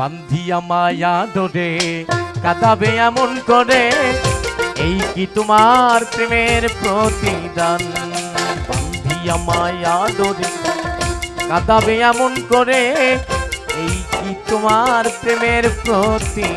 বান্ধিয়া মায়া ধরে কাঁদাবে এমন করে। এই কি তোমার প্রেমের প্রতিদান? বান্ধিয়া মায়া ধরে কাঁদাবে এমন করে। এই কি তোমার প্রেমের প্রতি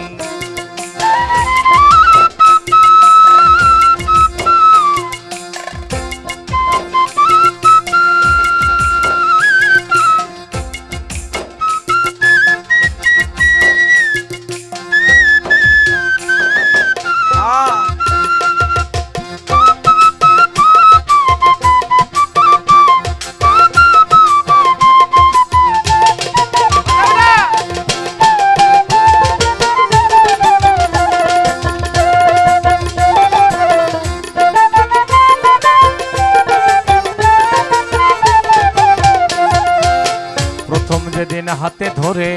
হাতে ধরে,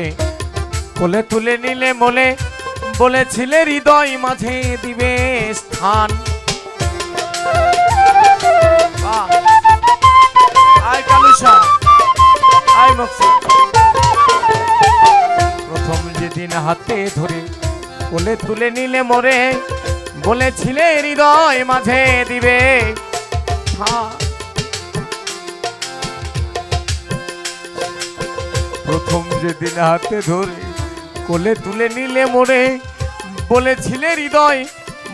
কোলে তুলে নিলে মলে, বলেছিলে হৃদয় মাঝে দিবে স্থান। প্রথম যেদিন হাতে ধরে, কোলে তুলে নিলে মরে, বলেছিলে হৃদয় মাঝে দিবে স্থান। প্রথম যেদিন হাতে ধরে কোলে তুলে নিলে মোরে বলেছিলে হৃদয়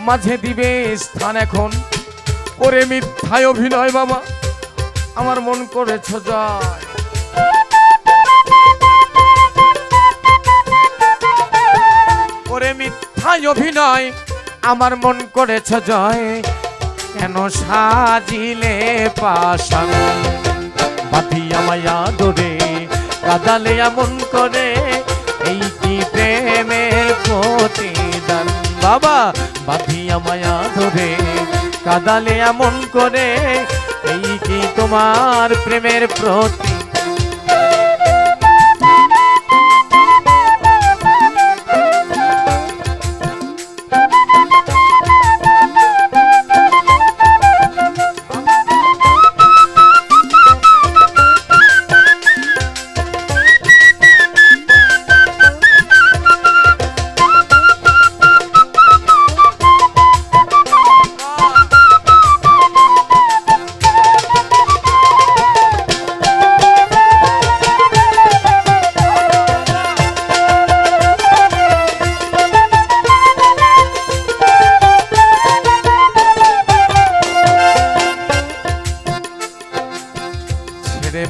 মাঝে দিবে স্থান এখন। ওরে মিথ্যায় অভিনয় বাবা আমার মন করেছ জয়। ওরে মিথ্যায় অভিনয়, আমার মন করেছ জয়। কেন সাজিলে পাশান বাঁধিয়া মায়া দরে কাদালে এমন করে, এই কি প্রেমের প্রতিদান? বাবা বাঁধিয়া মায়া ধরে কাদালে এমন করে, এই কি তোমার প্রেমের প্রতি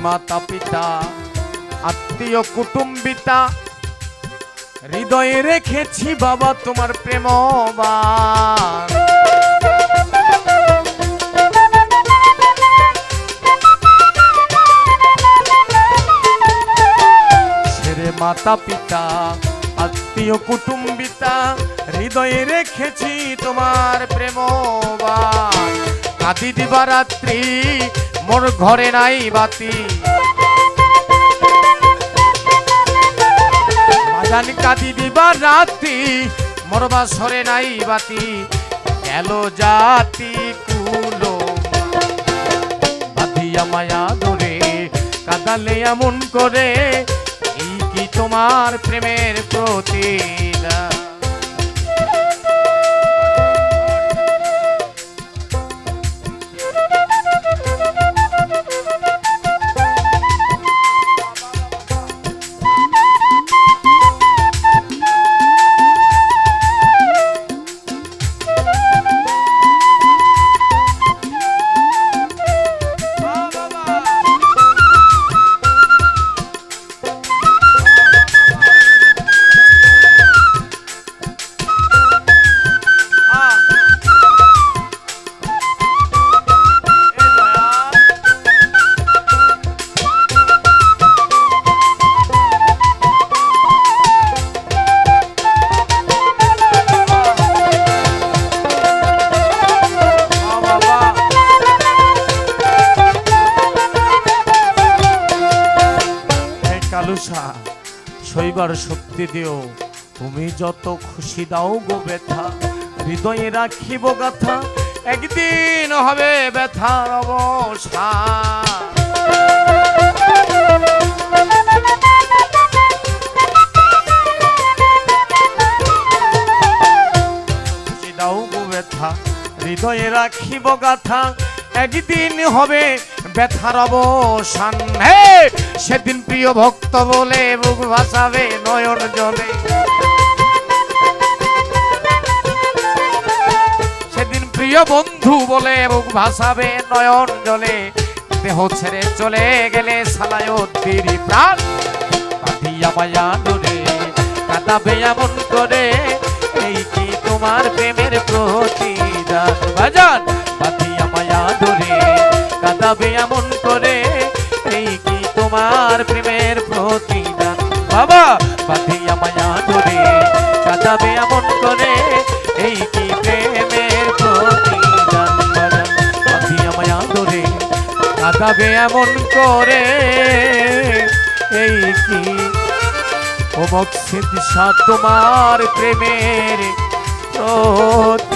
মাতা পিতা, আত্মীয় কুটুম্বিতা, হৃদয়ে রেখেছি বাবা তোমার প্রেম ছেড়ে মাতা পিতা, আত্মীয় কুটুম্বিতা, হৃদয়ে রেখেছি তোমার প্রেমবান কাঁদি দিবা রাত্রি মোর ঘরে নাই বাতি। বাজান কাঁদি দিবা রাত্রি মোর বাসরে নাই বাতি। গেল জাতি কুলো। বাঁধিয়া মায়া ধরে কাদালে এমন করে, এই কি তোমার প্রেমের প্রতিদান কালুসা শৈবার শক্তি দিও। তুমি যত খুশি দাও গো ব্যথা, হৃদয়ে রাখিব গাথা, একদিন হবে ব্যথার অবসা খুশি দাও গো ব্যথা, হৃদয়ে রাখিব গাথা একদিন হবে ব্যথার অবসান। হে, সেদিন প্রিয় ভক্ত বলে বুক ভাসাবে, নয়ন জলে। সেদিন প্রিয় বন্ধু বলে বুক ভাসাবে, নয়ন জলে। দেহ ছেড়ে চলে গেলে সালায়তির প্রাণ। পাঠিয়া মায়া কাঁদাবে এমন করে। এই কি তোমার প্রেমের প্রতিদান? বাজান কাঁদাবে এমন করে এই কি তোমার প্রেমের প্রতিদান। বাবা পাঠিয়া মায়া দূরে কাঁদাবে এমন করে এই কি প্রেমের প্রতিদান। পাঠিয়া মায়া দূরে কাঁদাবে এমন করে এই কি অমক সিদ্ধা তোমার প্রেমের প্রতিদান।